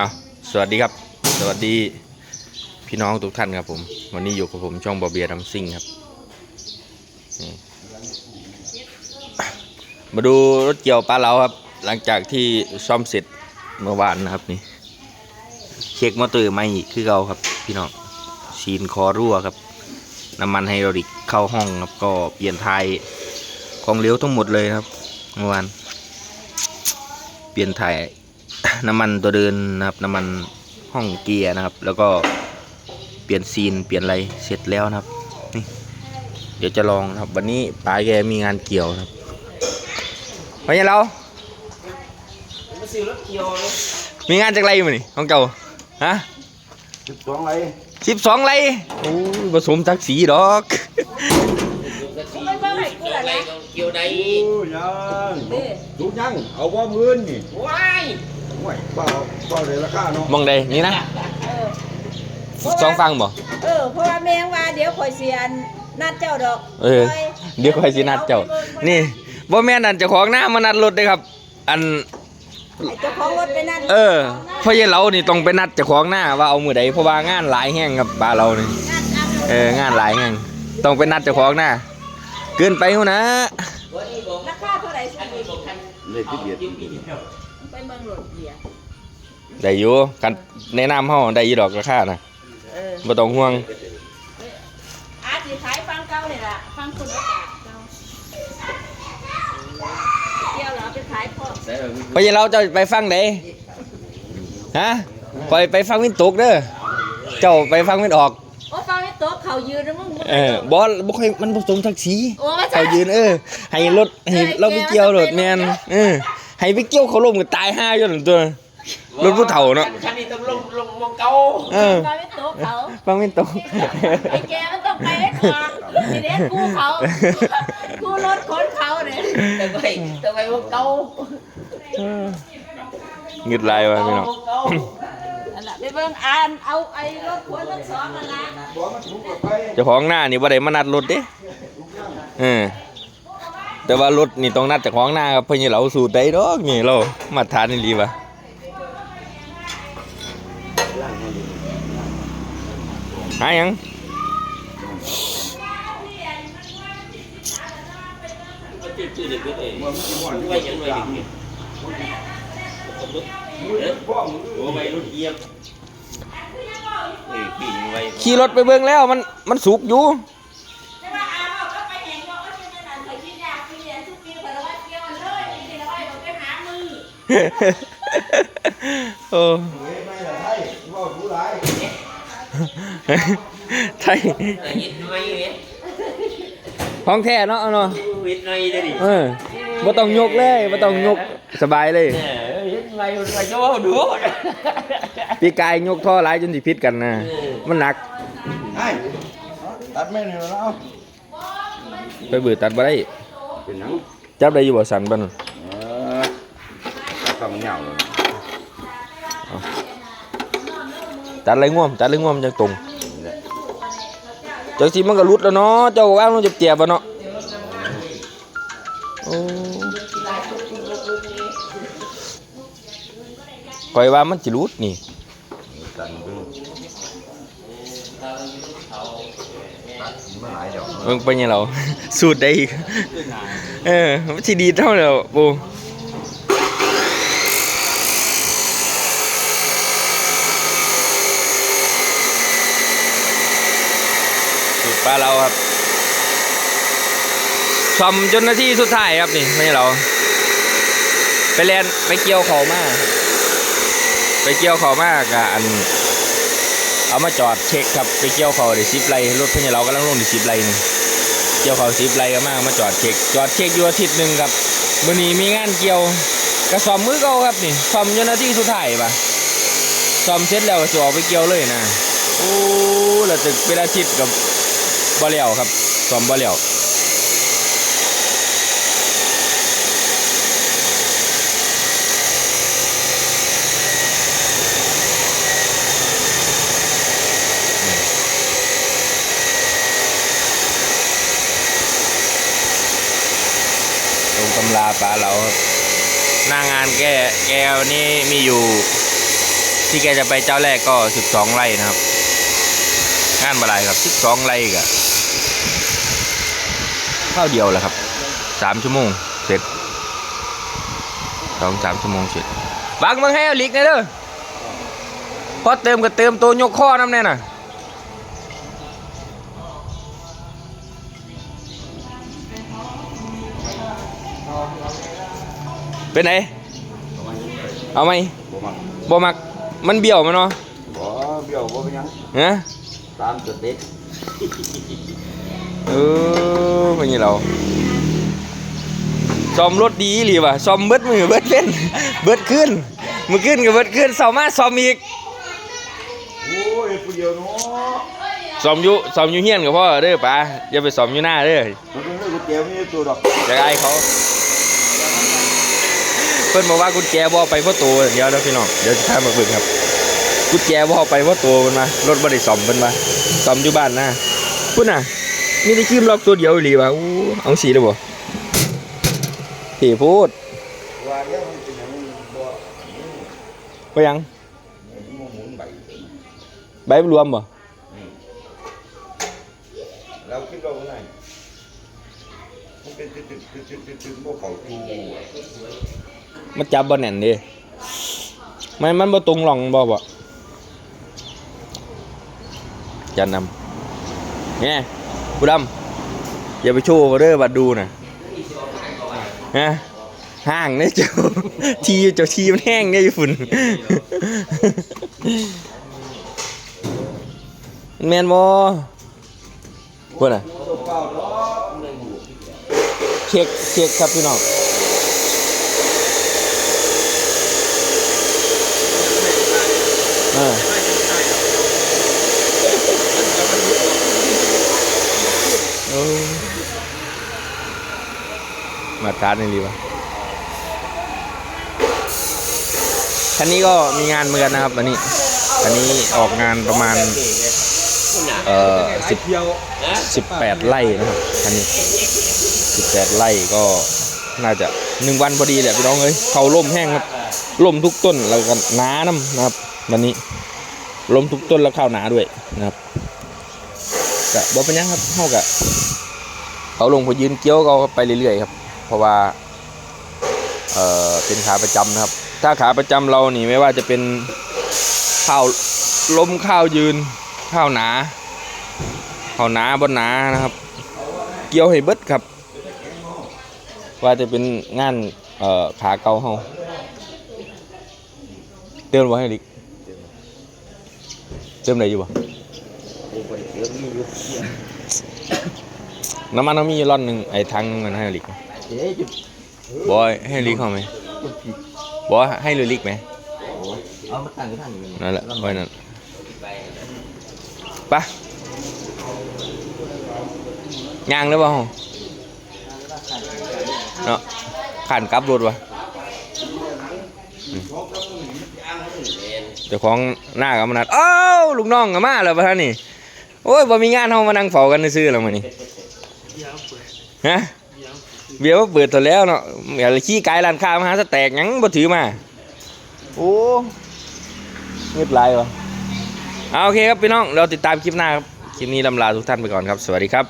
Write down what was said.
เอาสวัสดีครับ สวัสดีพี่น้องทุกท่านครับผม วันนี้อยู่กับผมช่องบอเบียดัมซิงครับ มาดูรถเกี่ยวปลาเราครับ หลังจากที่ซ่อมเสร็จเมื่อวานนะครับนี่ เช็คมอเตอร์ไม่อีกคือเราครับ พี่น้องชีนคอรั่วครับ น้ำมันไฮดรอลิกเข้าห้องครับก็เปลี่ยนไทยของเหลวทั้งหมดเลยครับเมื่อวานเปลี่ยนถ่าย น้ำมันตัวเดินนะครับ น้ำมันห้องเกียร์นะครับ แล้วก็เปลี่ยนซีนเปลี่ยนอะไรเสร็จแล้วนะครับนี่เดี๋ยวจะลองนะครับ วันนี้ป๋าแกมีงานเกี่ยวนะครับไปยังเรามาซื้อรถเกียวเลยมีงานจากไรมานี่ของเก่าฮะสิบสองไรสิบสองไรโอ้ยผสมทักสีดอกไม่เมื่อไหร่กูล่ะนะเกี่ยวใดโอ้ยังดูยังเอาว่ามืนนี่ว้าย ห่วยเปล่าเปล่าเลยราคาเนาะมองใดนี่นะเออสิบสองฟังบ่ เออเพราะว่าแมงว่าเดี๋ยวข่อยเสียนนัดเจ้าดอกเออเดี๋ยวคอยสินัดเจ้า นี่บ่แม่นอันเจ้าของหน้ามานัดรถเลยครับ อัน ไอ้เจ้าของรถไปนัดเออเพราะยันเรานี่ต้องไปนัดเจ้าของหน้าว่าเอามือใดเพราะว่างานหลายแห้งครับบ้านเรานี่นัดนัดเอองานหลายแห้งต้องไปนัดเจ้าของหน้าเกินไปหัวนะราคาเท่าไหร่สิ เลยที่เบียด ไปเมืองรถเบียร์ได้อยู่กันแนะนำเฮาได้อยู่ดอกราคานะเออบ่ต้องห่วง อาสิขายฟังเก่าเนี่ยล่ะฟังคุณโอกาสเก่าเกี่ยวเหรอไปขายพ่อเพราะยันเราจะไปฟังไหนฮะคอยไปฟังวินตกเด้อ เจ้าไปฟังวินออกโอ้ฟังไม่ตกเขายืนนะมึงมึงเออบ่บ่ค่อยมันผสมทักสีโอ้มาเขายืนเออ ให้รถให้เราไปเกี่ยวรถแมนเออ ให้ไปเกี่ยวเขาล้มก็ตายห้าอยู่นั่นตัวรถผู้เฒ่าเนาะคันนี้ต้องลงลงมองเก่าเออฟังไม่ตกเขาฟังไม่ตรงไอ้แกมันต้องไปให้ก่อนทีนี้กูเขากูรถขนเขาเนี่ยแต่ไปแต่ไปมองเก่าเงืดลายว่ะพี่น้องมองเก่านั่นแหละไปเบิ่งอ่านเอาไอ้รถขนรถสองนั่นละบอกมันถูกกับไปเจ้าของหน้านี่บ่ได้มานัดรถเด้เออ แต่ว่ารถนี่ต้องนัดจากของหน้าครับเพื่อนเราสูตรได้ดอกนี่เรามาทานนี่รีวะหายังขี่รถไปเบื้งแล้วมันมันสุกอยู่ โอ้เฮ้ยไม่ละไทยว่าผู้ร้ายไทยไอ้ยิดหน่อยเนี่ยของแท้เนาะเอาเนาะยิดหน่อยเด้ดิเออบ่ต้องยกเลยบ่ต้องยกสบายเลยเออยิดหน่อยมันไปโจ้ดูปีกายยกท่อหลายจนสิพิษกันนะมันหนักไอ้ตัดแม่นี่แล้วไปเบือตัดบ่ได้เป็นหนังจับได้อยู่บ่สันบ่นนเออ ตัดความเหงาเลยตัดอะไรง่วมตัดอะไรง่วมจังตรงจังสิมันก็หลุดแล้วเนาะเจ้าก็ว่างลงเจ็บๆบ่เนาะโอ้ข่อยว่ามันสิหลุดนี่ตัดมือมันหลายดอกเบิ่งไปยังเราสูตรได้อีกเออมันสิดีเท่าแล้วปูสูตร ปลาเราครับซ่อมจนนาทีสุดท้ายครับนี่ไม่ใช่เรา ไปเรียนไปเกี่ยวเขามาไปเกี่ยวเขามากอัน เอามาจอดเช็คครับไปเกี่ยวเขาด้สิบไรรถพญาเรากำลังลงด้สิบไรนึงเกี่ยวเขาสิบไรก็มากมาจอดเช็คจอดเช็คอยู่อาทิตย์หนึ่งครับมื้อนี้มีงานเกี่ยวกระสอมมือเก่าครับนี่ซ่อมจนนาทีสุดท้ายปะซ่อมเสร็จแล้วก็จะออกไปเกี่ยวเลยนะโอ้ล้วตึกเป็นอาทิตย์กับ บ่แล้วครับซ่อมบ่แล้วลงตำราปลาเราครับหน้างานแกแกวนนี้มีอยู่ ที่แกจะไปเจ้าแรกก็ 12 ไร่นะครับ งานบลายครับ 12 ไร่กะ ข้าวเดียวแหละครับ3ชั่วโมงเสร็จสองสามชั่วโมงเสร็จบางมึงให้เอาลิกหนะเด้อพอเติมก็เติมตัวยกข้อน้ำแน่น่ะเป็นไงเอาไหมบ่มักบ่มักมันเบี้ยวมันเนาะบ่เบี้ยวบ่เป็นหยังฮะ ตามสเต็ปเออเป็นไงเราซ่อมรถดีหรือวะซ่อมเบิดมือเบิดเล่นเบิดขึ้นมือขึ้นกับเบิดขึ้นเสามาซ่อมอีกโอ้ยผู้เดียวเนาะซ่อมอยู่ซ่อมอยู่เฮียนกับพ่อเด้อป้าอย่าไปซ่อมอยู่หน้าเด้อมันเป็นเรื่องก๋วยเตี๋ยวไม่ใช่ตัวดอกจะไอ้เขาเพิ่นบอกว่ากุญแจบ่เอาไปเพราะตัวเดี๋ยวเดี๋ยวพี่น้องเดี๋ยวจะพามาเบิ่งครับ กุญแจบ่าไปเพราะตัวมันมารถบ่ได้ซ่อมเพิ่นมาซ่อมอยู่บ้านนะพุ่นน่ะมีแต่ครีมล็อกตัวเดียวอีหลีว่ะอู้เอาสีเลยบ่พี่พูดไปยังใบรวมบ่เราคิดว่าไงมันเป็นตึกตึกตึกตึกตึกบ่เขาตูมันจับบ่แน่นดิมันมันบ่ตรงหล่องบ่บ่ จันนำเนี่ยผู้ดำอย่าไปโชว์เขาเด้อบัดดูนะฮะห้างเนี่ยเจ้าทีเจ้าทีมันแห้งเนี่ยฝุ่นแมนบ่พุ่นน่ะเช็คเช็คครับพี่น้อง เออโอ้าทานนี่ดีวะคันนี้ก็มีงานเหมือนกันนะครับวันนี้อันนี้ออกงานประมาณ เอ่อสิบสิบแปดไร่นะครับคันนี้สิบแปดไร่ก็น่าจะหนึ่งวันพอดีแหละพี่น้องเอ้ยเขาล่มแห้งครับล่มทุกต้นแล้วก็หนาน้ำนะครับวันนี้ล้มทุกต้นแล้วข้าวหนาด้วยนะครับกะบอกเป็นยังครับเท่ากับเขาลงพอยืนเกี้ยวเขาไปเรื่อยๆครับ เพราะว่าเอ่อเป็นขาประจำนะครับ ถ้าขาประจำเรานี่ไม่ว่าจะเป็นข้าวล้มข้าวยืนข้าวหนาข้าวหนาบนหนานะครับ เกี่ยวให้เบิดครับ ว่าจะเป็นงานเอ่อขาเกาเฮาเติมบ่ให้ลิเติมไหนอยู่บ่โอ้ก๋วยเตี๋ยวมีอยู่น้ำมันเขามีร่อนหนึ่งไอ้ทังมันให้ลิ เอ๊ะจุดบอยให้ลิกเขาไหมจุดผิดบอยให้ลิกไหมเอามาตั้งท่านอยู่นั่นแหละไว้นั่นไปะย่างหรือเปล่าเนาะขันกลับรถวะอืมเจ้าของหน้ากับมันนัดอ้าวลูกน้องกับมาแล้วปะท่านนี่โอ้ยบ่มีงานเฮามานั่งเฝ้ากันซื่อๆแล้วมื้อนี้ฮะ เบียร์ว่าเปิดตัวแล้วเนาะอย่าขี้กายร้านค้ามาหาสแตกหยังบ่ถือมาโอ้เงียบไรวะเอาโอเคครับพี่น้องเราติดตามคลิปหน้าครับคลิปนี้ลำลาทุกท่านไปก่อนครับ สวัสดีครับ